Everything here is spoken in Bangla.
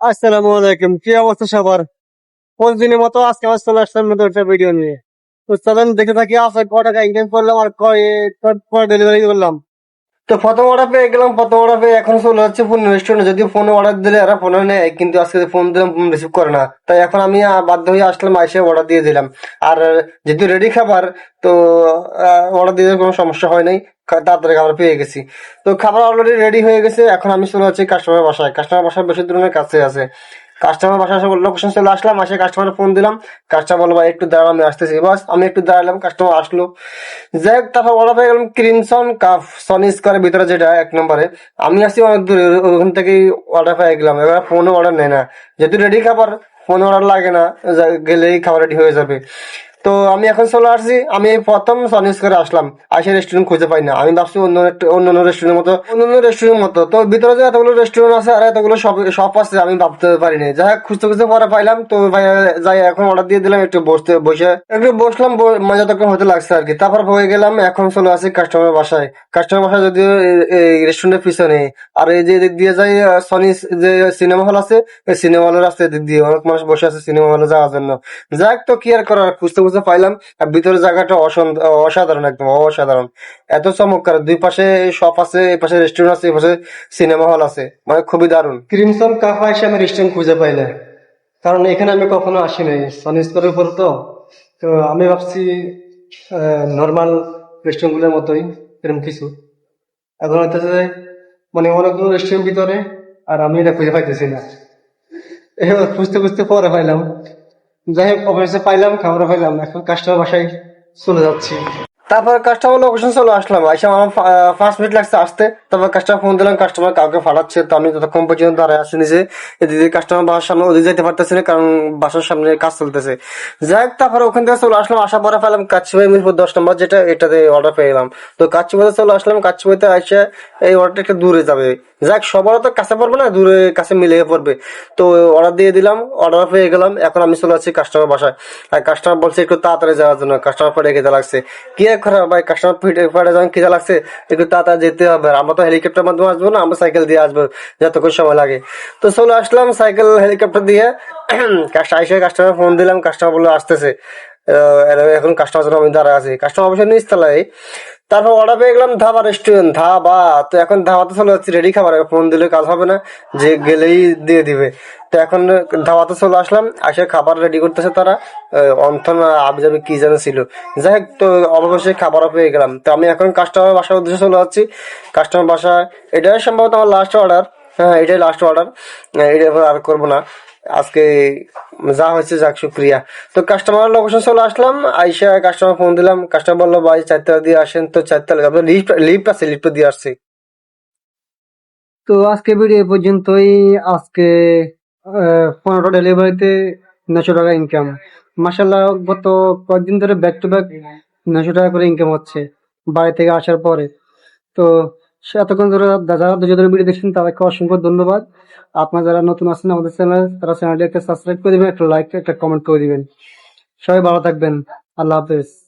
আসসালামু আলাইকুম, কি অবস্থা সবার? প্রতিদিনের মতো আজকে আমার চলে আসলাম নতুন একটা ভিডিও নিয়ে। তো চলেন, দেখে থাকি আসলে ক টাকা ইনকাম করলাম আর কয় ডেলিভারি করলাম। তো প্রথম অর্ডার পেয়ে গেলাম, প্রথম অর্ডার পেয়ে এখন চলে যাচ্ছে ফোন রেস্টুরেন্টে যদি ফোনে অর্ডার দিলে এরা ফোনে নেয়, কিন্তু আজকে ফোন দিলাম রিসিভ করে না। তাই এখন আমি বাধ্য হয়ে আসলাম, এসে অর্ডার দিয়ে দিলাম। আর যেহেতু রেডি খাবার, তো অর্ডার দিতে কোনো সমস্যা হয় নাই। তাড়াতাড়ি খাবার পেয়ে গেছি। তো খাবার অলরেডি রেডি হয়ে গেছে, এখন আমি চলে যাচ্ছি কাস্টমার বাসায়। কাস্টমার বাসায় বেশি দূরের কাছে আছে। কাস্টমার বাসায় লোকেশন চলে আসলাম, আসে কাস্টমার ফোন দিলাম। কাস্টমার বলল, ভাই, একটু দাঁড়াও, আমি আসতেছি বাস আমি একটু দাঁড়ালাম কাস্টমার আসলো। যাই হোক, তারপর অর্ডার পেয়ে গেলাম ক্রিমসন কাফ সনি স্কোয়ারের ভিতরে যেটা, এক নম্বরে। আমি আসি অনেক দূরে, ওখান থেকেই অর্ডার পেয়ে গেলাম। এবার ফোনও অর্ডার নেয় না। যেহেতু রেডি খাবার ফোনে অর্ডার লাগে না গেলেই খাবার রেডি হয়ে যাবে। তো আমি এখন চলে আসছি। আমি প্রথম সনি করে আসলাম। আসে রেস্টুরেন্ট খুঁজে পাই না। আমি ভাবছি অন্য অন্য অন্য রেস্টুরেন্টের মতো অন্য অন্য রেস্টুরেন্টের মতো। তো ভিতরে যে এতগুলো রেস্টুরেন্ট আছে আর এতগুলো শপ আছে, আমি ভাবতে পারিনি। যাই হোক, খুঁজতে খুঁজতে পরে পাইলাম। তো ভাই, যাই, এখন অর্ডার দিয়ে দিলাম। একটু বসতে বসে একটু বসলাম। মজা তখন হতে লাগছে আর কি। তারপর হয়ে গেলাম, এখন চলে আসি কাস্টমার বাসায়। কাস্টমার বাসায় যদিও এই- রেস্টুরেন্টের পিছনে। আর এই যে দিক দিয়ে যাই সনি যে সিনেমা হল আছে সিনেমা হলের রাস্তায় এদিক দিয়ে অনেক মানুষ বসে আছে সিনেমা হলে যাওয়ার জন্য। যাক তো কি আর করার? খুঁজতে খুঁজতে পাইলাম, আর ভিতরে জায়গাটা অসাধারণ একদম, অসাধারণ। এত চমৎকার, দুই পাশে শপ আছে, এই পাশে রেস্টুরেন্ট আছে, এই পাশে সিনেমা হল আছে মানে খুবই দারুণ। ক্রিমসন কাফা এসে আমি রেস্টুরেন্ট খুঁজে পাইলে। কারণ এখানে আমি কখনো আসি নাই সনি স্কোয়ারের উপর তো। তো আমি ভাবছি নর্মাল রেস্টুরেন্টগুলোর মতোই, এরকম কিছু। এখন হইতেছে মানে অনেকগুলো রেস্টুরেন্ট ভিতরে, আর আমি এটা খুঁজে পাইতেছি না। খুঁজতে খুঁজতে পরে পাইলাম। যাই হোক অফিসে পাইলাম খাবার পাইলাম এখন কাস্টমার বাসায় চলে যাচ্ছি। তারপর কাস্টমার লোকেশন চলে আসলাম। এসে আমার পাঁচ মিনিট লাগছে আসতে। তারপর কাস্টমার ফোন দিলাম কাস্টমার কাউকে ফাটাচ্ছে তো আমি ততক্ষণ পর্যন্ত দাঁড়ায় আসি নিজে। এদিকে কাস্টমার বাসার সামনে ওদিকে যেতে পারতেছি না, কারণ বাসার সামনে কাজ চলতেছে। যাই হোক তারপরে ওখান থেকে চলে আসলাম, আসার পরে পেলাম কাচ্চিবাই মিরপুর দশ নম্বর, যেটা এটাতে অর্ডার পেয়ে গেলাম। তো কাচ্চিবাইতে চলে আসলাম, কাচ্চিবাইতে এসে এই অর্ডারটা একটু দূরে যাবে। যাক, সবার তো কাছে পড়বে না, দূরে কাছে মিলে পড়বে। তো অর্ডার দিয়ে দিলাম অর্ডার পেয়ে গেলাম। এখন আমি চলে যাচ্ছি কাস্টমার বাসায়। আর কাস্টমার বলছে, একটু তাড়াতাড়ি যাওয়ার জন্য কাস্টমার পরে খেতে লাগছে। কি এক ভাই কাস্টমার ফিটে ফাটে যখন খিদে লাগছে, একটু তাড়াতাড়ি যেতে হবে। আমরা তো হেলিকপ্টার মাধ্যমে আসব না, আমরা সাইকেল দিয়ে আসব, যতক্ষণ সময় লাগে। তো চলে আসলাম সাইকেল হেলিকপ্টার দিয়ে। আইসে কাস্টমার ফোন দিলাম কাস্টমার বলে আসতেছে। এখন কাস্টমার জন্য আমি দাঁড়া আছি। কাস্টমার অবশ্যই নিচতলায় তারপর অর্ডার পেয়ে গেলাম ধাবা রেস্টুরেন্ট ধাবা। তো এখন ধাবাতে চলে যাচ্ছি রেডি খাবার। ফোন দিলে কাজ হবে না, যে গেলেই দিয়ে দিবে। তো এখন ধাবাতে চলে আসলাম, আসে খাবার রেডি করতেছে তারা। অন্থন আবি যাবি কি যেন ছিল। যাই হোক, তো অবশ্যই খাবারও পেয়ে গেলাম। তো আমি এখন কাস্টমার বাসার উদ্দেশ্যে চলে যাচ্ছি। কাস্টমার বাসায়, এটাই সম্ভবত আমার লাস্ট অর্ডার হ্যাঁ এটাই লাস্ট অর্ডার এটা আর করব না। আজকে যা হয়েছে, যাক, শুক্রিয়া। তো কাস্টমার লোকেশন চলে আসলাম, আইসা কাস্টমার ফোন দিলাম। কাস্টমার বলল, ভাই চারতলা দিয়ে আসেন তো চারতলা আপনার লিফট লিফট আছে লিফট দিয়ে আসছি। তো আজকে ভিডিও পর্যন্তই। আজকে পনেরোটা ডেলিভারিতে নশো টাকা ইনকাম মাসাল্লাহ গত কয়েকদিন ধরে ব্যাক টু ব্যাক নশো টাকা করে ইনকাম হচ্ছে, বাড়ি থেকে আসার পরে। তো সে এতক্ষণ ধরে যারা ধৈর্য ধরে ভিডিও দেখছেন, তাদেরকে অসংখ্য ধন্যবাদ। আপনারা যারা নতুন আছেন আমাদের চ্যানেল, তারা চ্যানেলটি একটা সাবস্ক্রাইব করে দিবেন, একটা লাইক একটা কমেন্ট করে দিবেন। সবাই ভালো থাকবেন। আল্লাহ হাফেজ।